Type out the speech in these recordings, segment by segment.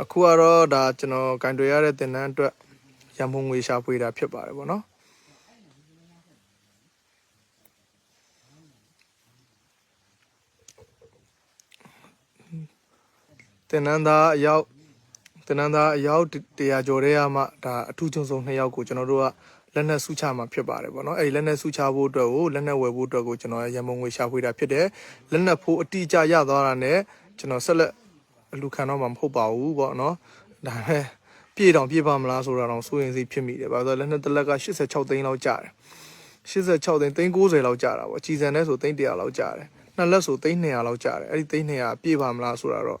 အခုကတော့ဒါကျွန်တော်ကင်တွေရတဲ့တင်တန်းအတွက်ရန်ပုံငွေရှာဖွေတာဖြစ်ပါတယ်ပေါ့နော်တင်တန်းသားအယောက်တင်တန်းသားအယောက်100ကျော်တဲ့ကမှဒါအထူးချုံဆုံး2ယောက်ကိုကျွန်တော်တို့ကလက်နက်စုချမှာဖြစ်ပါတယ်ပေါ့နော်အဲဒီလက်နက်စုချဖို့အတွက်ကိုလက်နက်ဝယ်ဖို့အတွက်ကိုကျွန်တော်ရန်ပုံငွေရှာဖွေတာဖြစ်တယ်လက်နက်ဖို့အတိအကျရသွားတာနဲ့ကျွန်တော်ဆက်လက် အလူခံတော့မှမဟုတ်ပါဘူးပေါ့နော်ဒါပေမဲ့ပြေတောင်ပြေပါမလားဆိုတာတော့စိုးရင်စိတ်ဖြစ်မိတယ်ဘာလို့လဲလက်နှစ်တစ်လက်က86သိန်းလောက်ကျတယ်86သိန်းသိန်း90လောက်ကျတာပေါ့အကြီးစံနဲ့ဆိုသိန်း100လောက်ကျတယ်နှစ်လက်ဆိုသိန်း200လောက်ကျတယ်အဲ့ဒီသိန်း200ပြေပါမလားဆိုတာတော့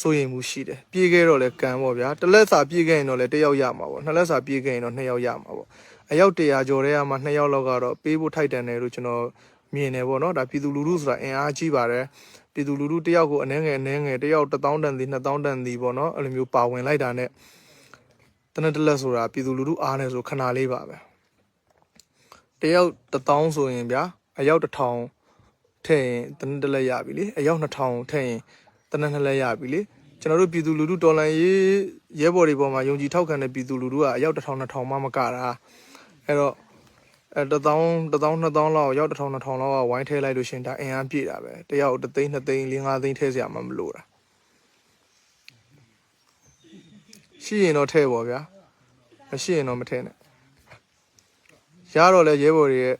စိုးရင်မှုရှိတယ်ပြေခဲ့တော့လဲကံပေါ့ဗျာတစ်လက်စာပြေခဲ့ရင်တော့လဲတစ်ယောက်ရမှာပေါ့နှစ်လက်စာပြေခဲ့ရင်တော့နှစ်ယောက်ရမှာပေါ့အယောက်100ကျော်တဲ့ကမှနှစ်ယောက်လောက်ကတော့ပေးဖို့ထိုက်တန်တယ်လို့ကျွန်တော်မြင်တယ်ပေါ့နော်ဒါပြည်သူလူထုဆိုတာအင်အားကြီးပါတယ် ပြည်သူလူထုတယောက်ကိုအနှဲငယ်အနှဲငယ်တယောက်1000တန်သည်2000တန်သည်ပေါ့နော်အဲ့လိုမျိုးပါဝင်လိုက်တာနဲ့တနက်တလက်ဆိုတာပြည်သူလူထုအားနဲ့ဆိုခဏလေးပါပဲတယောက်1000ဆိုရင်ဗျာအယောက်1000ထည့်ရင်တနက်တလက်ရပြီလေအယောက်2000ထည့်ရင်တနက်နှစ်လက်ရပြီလေကျွန်တော်တို့ပြည်သူလူထုတော်လှန်ရေးရဲဘော်တွေပေါ်မှာယုံကြည်ထောက်ခံတဲ့ပြည်သူလူထုကအယောက်1000 2000မှမကတာအဲ့တော့ အဲတသောင်းတသောင်းနှစ်သောင်းလောက်ရောက်တစ်ထောင်နှစ်ထောင်လောက်ကဝိုင်းထဲလိုက်လို့ရှရင်ဒါအင်အားပြည့်တာပဲတယောက်တစ်သိန်းနှစ်သိန်းလေးငါးသိန်းထဲစရာမှမလိုတာရှိရင်တော့ထဲပေါ့ဗျာမရှိရင်တော့မထဲနဲ့ရတော့လဲရဲဘော်တွေရဲ့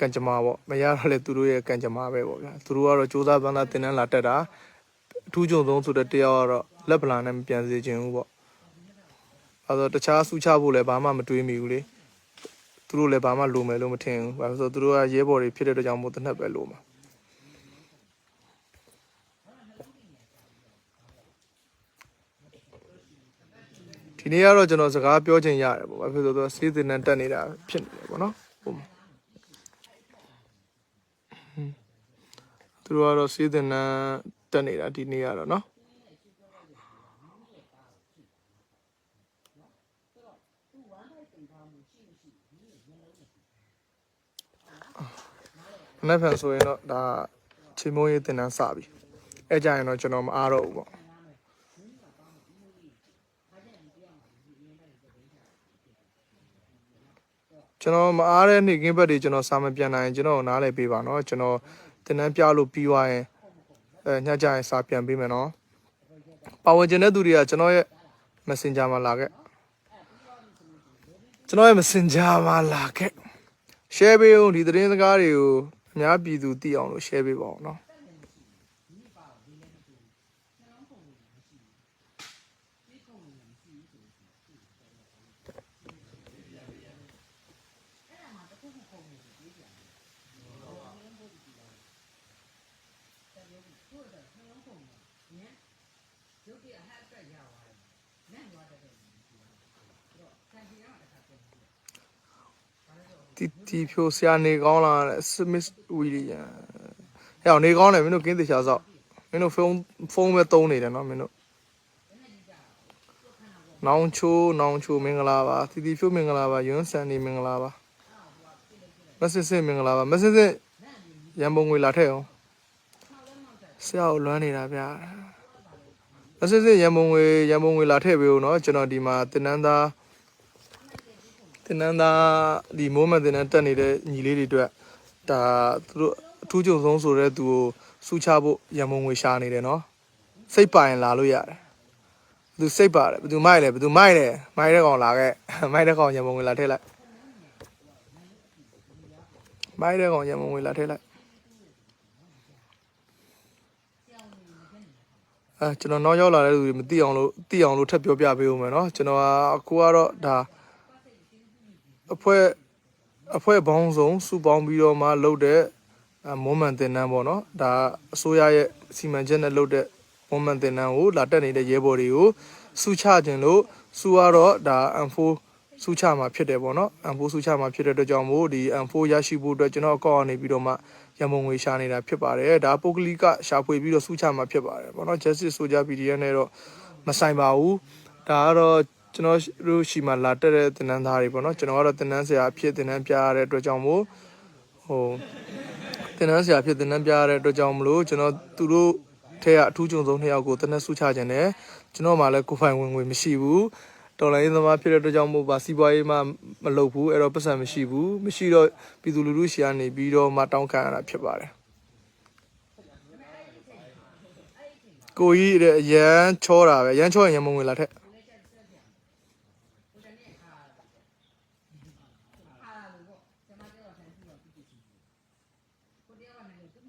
ကံကြမ္မာပေါ့မရတော့လဲသူတို့ရဲ့ကံကြမ္မာပဲပေါ့ဗျာသူတို့ကတော့စူးစမ်းပန်းသားတင်တန်းလာတက်တာအထူးကြုံဆုံးဆိုတဲ့တယောက်ကတော့လက်ပလာနဲ့မပြန်စေချင်ဘူးပေါ့အဲတော့တခြားဆူချဖို့လည်းဘာမှမတွေးမိဘူးလေ သူတို့လည်းဘာမှလိုမယ်လို့မထင်ဘူး။ဘာလို့လဲဆိုတော့သူတို့ကရဲဘော်တွေဖြစ်တဲ့အတွက်ကြောင့်မို့တစ်နက်ပဲလိုမှာ။ဒီနေ့ကတော့ကျွန်တော်စကားပြောချင်ရတယ်ပေါ့။ဘာဖြစ်လို့လဲဆိုတော့စီးစင်နဲ့တက်နေတာဖြစ်နေတယ်ပေါ့နော်။ဟုတ်မှာ။သူတို့ကတော့စီးစင်နဲ့တက်နေတာဒီနေ့ကတော့နော်။ မနေ့ဖန်ဆိုရင်တော့ဒါချိန်မိုးရေးတင်တန်းစပြီ။အဲကြရင်တော့ကျွန်တော်မအားတော့ဘူးပေါ့။ကျွန်တော်မအားတဲ့နေ့ကင်းဘက်တွေကျွန်တော်စာမပြန်နိုင်ရင်ကျွန်တော်နားလည်ပေးပါနော်ကျွန်တော်တင်တန်းပြလို့ပြီးသွားရင်အဲညကြရင်စာပြန်ပေးမယ်နော်ပါဝင်ခြင်းတဲ့သူတွေကကျွန်တော်ရဲ့ Messenger မှာလာခဲ့ကျွန်တော်ရဲ့ Messenger မှာလာခဲ့ share ပေးဦးဒီသတင်းစကားတွေကိုအ များပြည်သူသိအောင်လို့ share ပေးပါအောင်နော်တီတီ ဖြိုဆရာနေကောင်းလားစမစ်ဝီလီယံဟဲ့အောင်နေကောင်းတယ်မင်းတို့ကင်းသေးချာဆောက်မင်းတို့ဖုန်းဖုန်းပဲသုံးနေတယ်နော်မင်းတို့နောင်ချိုးနောင်ချိုးမင်္ဂလာပါတီတီဖြိုမင်္ဂလာပါယွန်းဆန်နေမင်္ဂလာပါမဆစ်စစ်မင်္ဂလာပါမဆစ်စစ်ရန်ပုံငွေလာထည့်အောင်ဆရာကိုလွမ်းနေတာဗျာမဆစ်စစ်ရန်ပုံငွေရန်ပုံငွေလာထည့်ပေးဦးနော်ကျွန်တော်ဒီမှာတင်နန်းသား တင်နန်းသားဒီမိုးမန်တင်နန်းတက်နေတဲ့ညီလေးတွေအတွက်ဒါသူတို့အထူးကြုံဆုံးဆိုတဲ့သူကိုစူချဖို့ရံမုံငွေရှာနေတယ်နော်စိတ်ပါရင်လာလို့ရတယ်ဘသူစိတ်ပါတယ်ဘသူမိုက်လဲဘသူမိုက်တယ်မိုက်တဲ့ကောင်လာခဲ့မိုက်တဲ့ကောင်ရံမုံငွေလာထည့်လိုက်မိုက်တဲ့ကောင်ရံမုံငွေလာထည့်လိုက်အဲကျွန်တော်နောက်ရောက်လာတဲ့လူတွေမသိအောင်လို့သိအောင်လို့ထပ်ပြောပြပေးဦးမယ်နော်ကျွန်တော်ကအခုကတော့ဒါ အဖွဲ့အဖွဲ့ပေါင်းစုံစုပေါင်းပြီးတော့မှလုပ်တဲ့မွန်မန်တင်နန်းပေါ့နော်ဒါအစိုးရရဲ့စီမံချက်နဲ့လုပ်တဲ့မွန်မန်တင်နန်းကိုလာတက်နေတဲ့ရဲဘော်တွေကိုစုချခြင်းလို့စုကတော့ဒါ M4 စုချမှာဖြစ်တယ်ပေါ့နော် M4 စုချမှာဖြစ်တဲ့အတွက်ကြောင့်မို့ဒီ M4 ရရှိဖို့အတွက်ကျွန်တော်အကောက်အနေပြီးတော့မှရမုံငွေရှာနေတာဖြစ်ပါတယ်ဒါပုဂ္ဂလိကရှာဖွေပြီးတော့စုချမှာဖြစ်ပါတယ်ပေါ့နော် Justice Soldier PDF နဲ့တော့မဆိုင်ပါဘူးဒါကတော့ ကျွန်တော်တို့ရှိမှလာတက်တဲ့တင်နန်းသားတွေပေါ့နော်ကျွန်တော်ကတော့တင်နန်းဆရာအဖြစ်တင်နန်းပြရတဲ့အတွက်ကြောင့်မို့ဟိုတင်နန်းဆရာအဖြစ်တင်နန်းပြရတဲ့အတွက်ကြောင့်မလို့ကျွန်တော်သူတို့ထဲကအထူးကြုံဆုံးနှစ်ယောက်ကိုတနက်ဆုချခြင်းနဲ့ကျွန်တော်မှလည်းကိုယ်ပိုင်ဝင်ငွေမရှိဘူးတော်လိုင်းသမားဖြစ်တဲ့အတွက်ကြောင့်မို့ပါစီးပွားရေးမှမလုပ်ဘူးအဲ့တော့ပတ်စံမရှိဘူးမရှိတော့ပြည်သူလူထုရှီကနေပြီးတော့မှတောင်းခံရတာဖြစ်ပါတယ်ကိုကြီးတဲ့ရမ်းချောတာပဲရမ်းချောရင်ရမဝင်လာထက်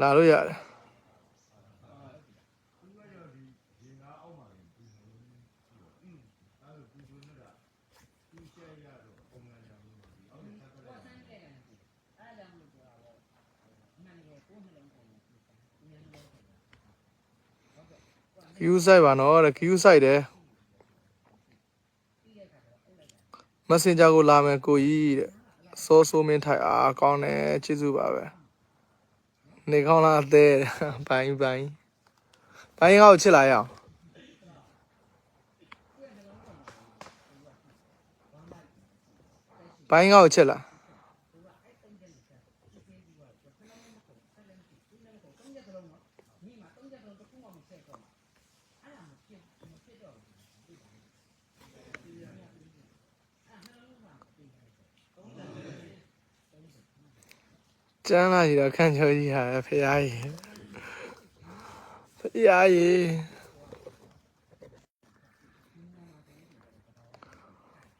လာလို့ရတယ် queue site ပါနော်တဲ့ queue site တယ် messenger ကိုလာမယ်ကိုကြီးတဲ့စိုးစိုးမင်းထိုက်အားကောင်းတယ်ချစ်စုပါပဲ နေကောင်းလားအသေးတဲ့ဘိုင်းဘိုင်းဘိုင်းကောက်ချစ်လာရ ကောက်ချစ်လာကျန်းလာကြီးတော့ခန့်ချိုးကြီးဟာဖရားကြီးဖရားကြီး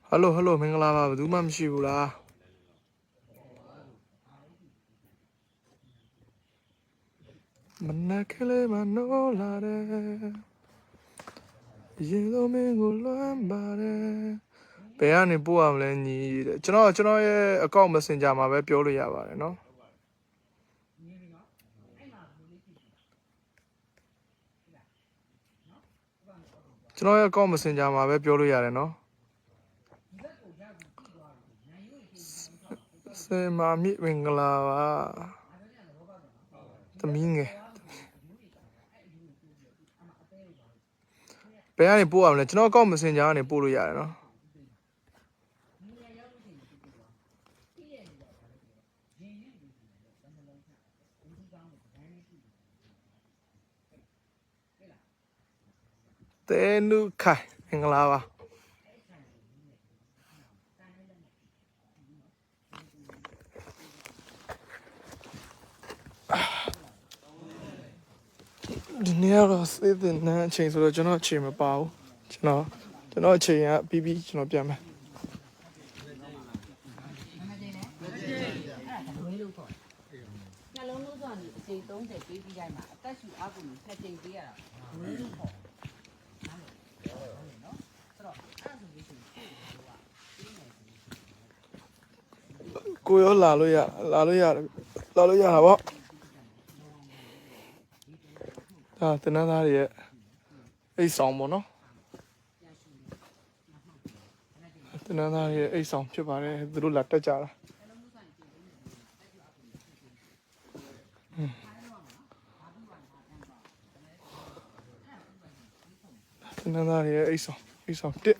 ဟယ်လိုဟယ်လိုမင်္ဂလာပါဘယ်သူမှမရှိဘူးလားမနက်ကလေးမနိုးလာတယ်ရင်လုံးမင်းကိုလွမ်းပါတယ်ဘယ်ကနေပို့ရမလဲညီတဲ့ကျွန်တော်ကျွန်တော်ရဲ့အကောင့် Messenger မှာပဲပြောလို့ရပါတယ်เนาะ ကျွန်တော်ရဲ့ account messenger မှာပဲပြောလို့ရတယ်နော်စေမာမြင့်မင်္ဂလာပါသမီးငယ်ဘယ်ကနေပို့ရမလဲကျွန်တော် account messenger ကနေပို့လို့ရတယ်နော် တဲနုခိုင်မင်္ဂလာပါဒီနေ့ကတော့စေးတဲ့နန်းအချိန်ဆိုတော့ကျွန်တော်အချိန်မပါဘူးကျွန်တော်ကျွန်တော်အချိန်ကပြီးပြီးကျွန်တော်ပြန်မယ်နှလုံးသွင်းဆိုရင်အချိန်30ပေးပြီးတိုင်းမှာအသက်ရှူအားကုန်နှစ်ကြိမ်ပေးရတာဘယ်လိုပေါ့နားလေနော် ဆိုတော့အဲ့ဒါဆိုလို့ရှိရင်ကိုရောလာလို့ရလာလို့ရတယ်လာလို့ရတာပေါ့ဒါတနင်္လာရီရဲ့အိတ်ဆောင်ပေါ့နော်တနင်္လာရီရဲ့အိတ်ဆောင်ဖြစ်ပါတယ်သူတို့လာတက်ကြတာတနင်္လာရီရဲ့အိတ်ဆောင် အိတ်ဆောင်တက်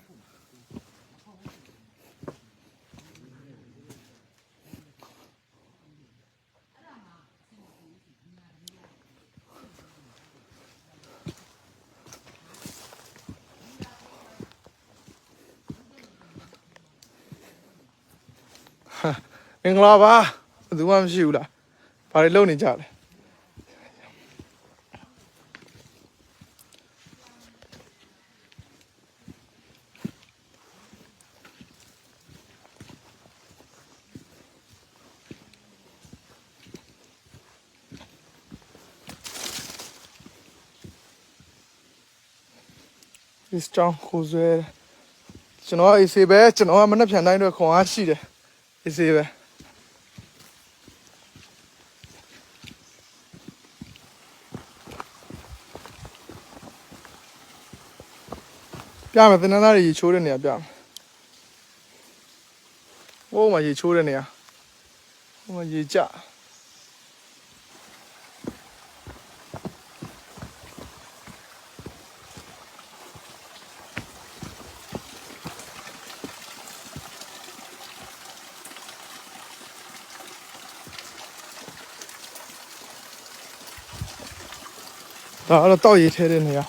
မင်္ဂလာပါဘယ်သူမှမရှိဘူးလားဘာတွေလုပ်နေကြလဲ this town ကိုဆွဲကျွန်တော်အေးစေပဲကျွန်တော်ကမနှက်ဖြန်တိုင်းတော့ခွန်အားရှိတယ်အေးစေပဲပြမယ်သင်္นานတွေရေချိုးတဲ့နေရာပြမယ်။ဟိုးမှာရေချိုးတဲ့နေရာ။ဟိုးမှာရေကြ။ ဒါကတော့တောက်ရည်ထဲတဲ့နေရာ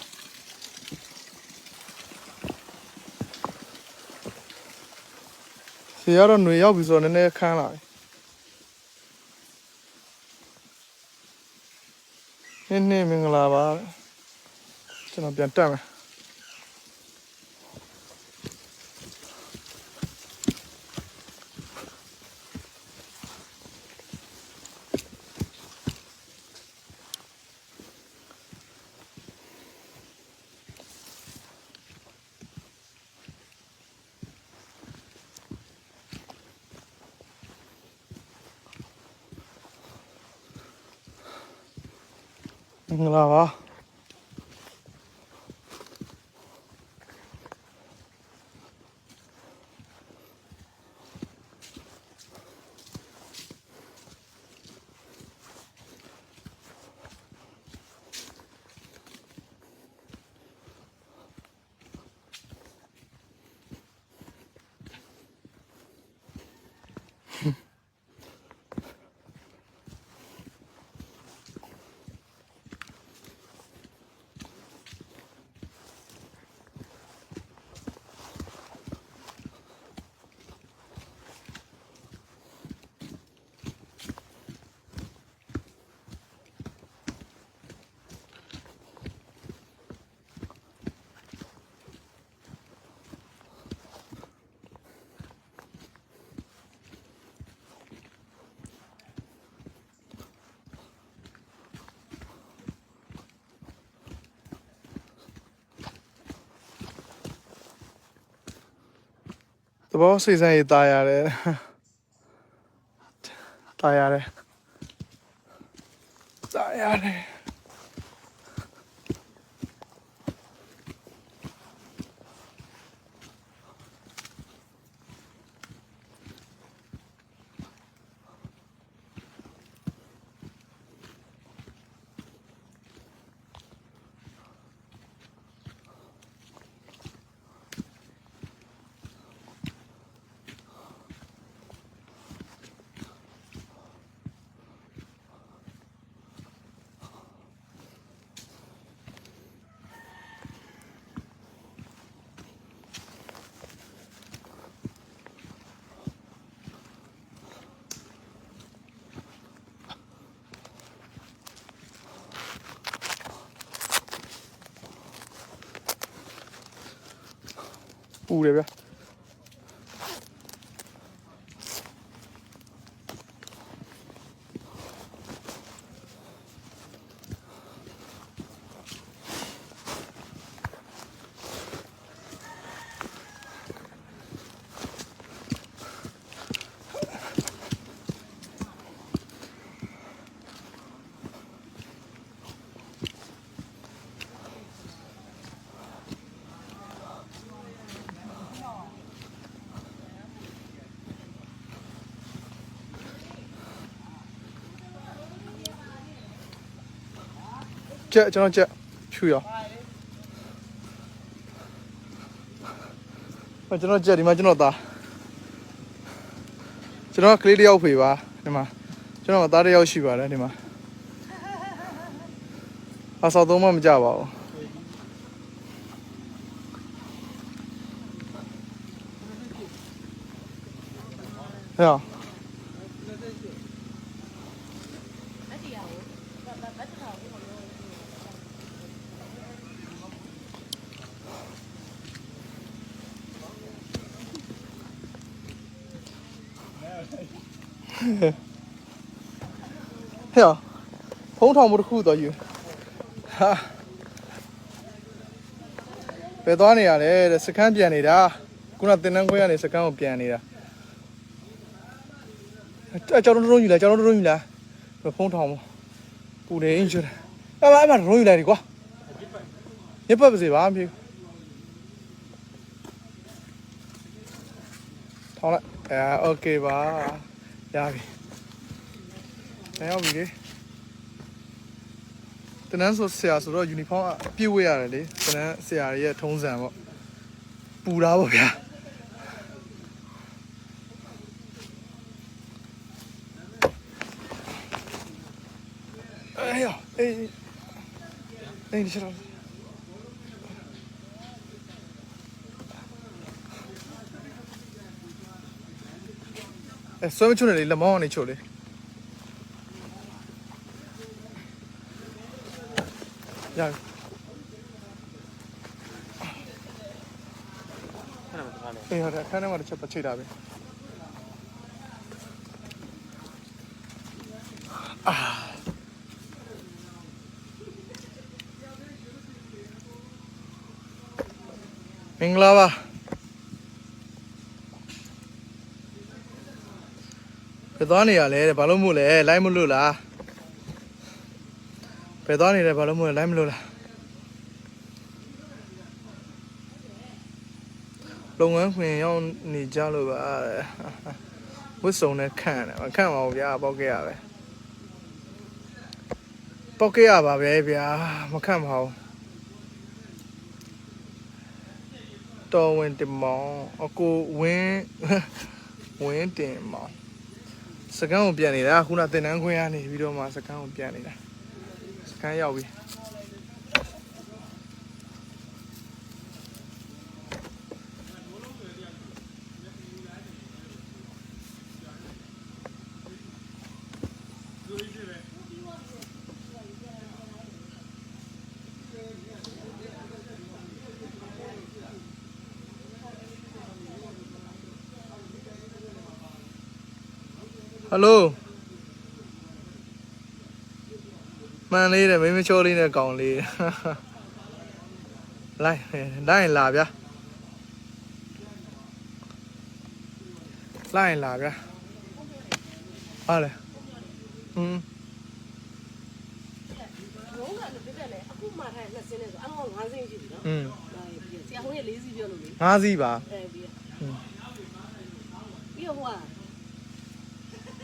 စီကတော့ຫນွေရောက်ပြီဆိုတော့နည်းနည်းခန်းလာပြီနည်းနည်းမင်္ဂလာပါတဲ့ကျွန်တော်ပြန်တက်မယ်မင်္ဂလာပါ သဘောစိတ်ဆန်းရေးตายရတယ်ตายရတယ်ตายရတယ် ပူတယ်ဗျ ကြက်ကျွန်တော်ကြက်ဖြူရအောင်ကျွန်တော်ကြက်ဒီမှာကျွန်တော်သားကျွန်တော်ကကလေးတစ်ယောက်ဖေပါဒီမှာကျွန်တော်ကသားတစ်ယောက်ရှိပါတယ်ဒီမှာအဆောက်သုံးမမကြပါဘူးဟဲ့ ဟဲ့ဖုံးထောင်မတစ်ခုတော့ယူဟာဘယ်သွားနေရလဲတဲ့စကန်းပြန်နေတာခုနတင်နှန်းခွဲကနေစကန်းကိုပြန်နေတာအကြောင်းတုံးယူလားအကြောင်းတုံးယူလားဖုံးထောင်ပူတယ်အင်းချူတယ်အမအမရုံးယူလိုက်ဒီကွာညပတ်ပါစေပါမဖြစ်ထောင်းလိုက်အဲโอเคပါရပြီ တန်းရောက်ပြီလေတန်းဆိုဆရာဆိုတော့ယူနီဖောင်းအပြည့်ဝတ်ရတယ်လေတန်းဆရာရဲ့ထုံးစံပေါ့ပူတာပေါ့ဗျာအေးရောအေးအေးဒီချက်တော့အဲဆွဲမချွတ်နေလေလက်မောင်းကနေချုပ်လေ ရပြီအဲ့ဒါမှတခါလေအေးဟုတ်တယ်အခန်းထဲမှာတစ်ချက်ပတ်ချိတ်တာပဲအာမင်္ဂလာပါဘယ်သွားနေရလဲတဲ့ဘာလို့မို့လဲလိုက်မလို့လားဘ ယ်သွားနေလဲဘာလို့မို့လဲလိုက်မလို့လားလုပ်ငန်းခွင်ရောက်နေကြလို့ပါတဲ့ဝတ်စုံနဲ့ခန့်တယ်မခန့်ပါဘူးဗျာပေါက်ခဲ့ရပဲပေါက်ခဲ့ရပါပဲဗျာမခန့်ပါဘူးတော်ဝင်တင်မောင်အကိုဝင်းဝင်းတင်မောင်စကန်းကိုပြန်နေတာခုနတင်တန်းခွင်းရနေပြီးတော့မှစကန်းကိုပြန်နေတာ စကန်းရောက်ပြီဟယ်လို မှန်လေးတယ်မင်းမချိုးလေးနဲ့ကောင်လေးလိုက်လိုက်လာဗျာလိုက်လာဗျာဟာလေဟွန်းအခုမှထားနှစ်စင်းနဲ့ဆိုအမော9စင်းရှိပြီနော်။อืม။ဆရာဟိုရဲ့၄စီးပြောလို့လေ။9စီးပါ။အဲပြီးရ။ပြီးတော့ဟိုက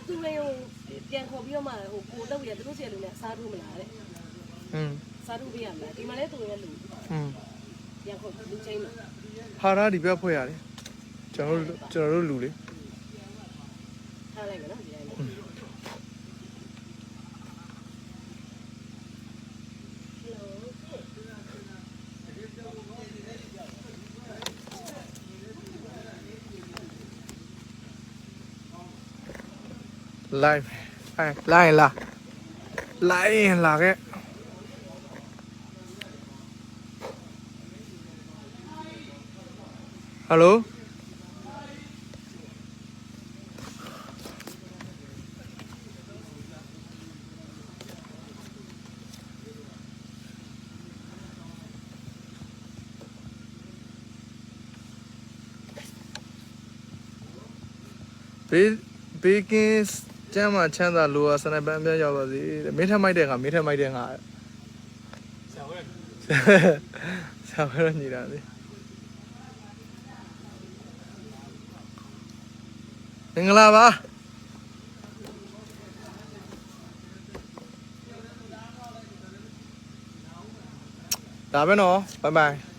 သူ့ရဲ့ ပြန်ခေါ်ပြီးတော့မှဟိုကိုတော့ရသူတို့ဆရာလူနဲ့စားထုတ်မလားတဲ့ อืม စားထုတ်ပြရမလားဒီမှာလဲသူရဲ့လူ อืม ပြန်ခေါ်လူချင်းမှာ ဟာရာဒီဘက်ဖွဲ့ရတယ်ကျွန်တော်တို့ကျွန်တော်တို့လူလေ ထားလိုက်မယ်နော်ဒီတိုင်းလေး live အဲလာရင်လာလာရင်လာခဲ့ဟယ်လိုဘေးဘေး ကင်းကျမ်းမှာချမ်းသာလိုအားစနိုက်ပန်အပြည့်ရောက်ပါစေတဲ့မင်းထမိုက်တဲ့ငါမင်းထမိုက်တဲ့ငါဆရာဝဲဆရာဘယ်လိုညီတာလဲမင်္ဂလာပါဒါပဲနော်ဘိုင်ဘိုင်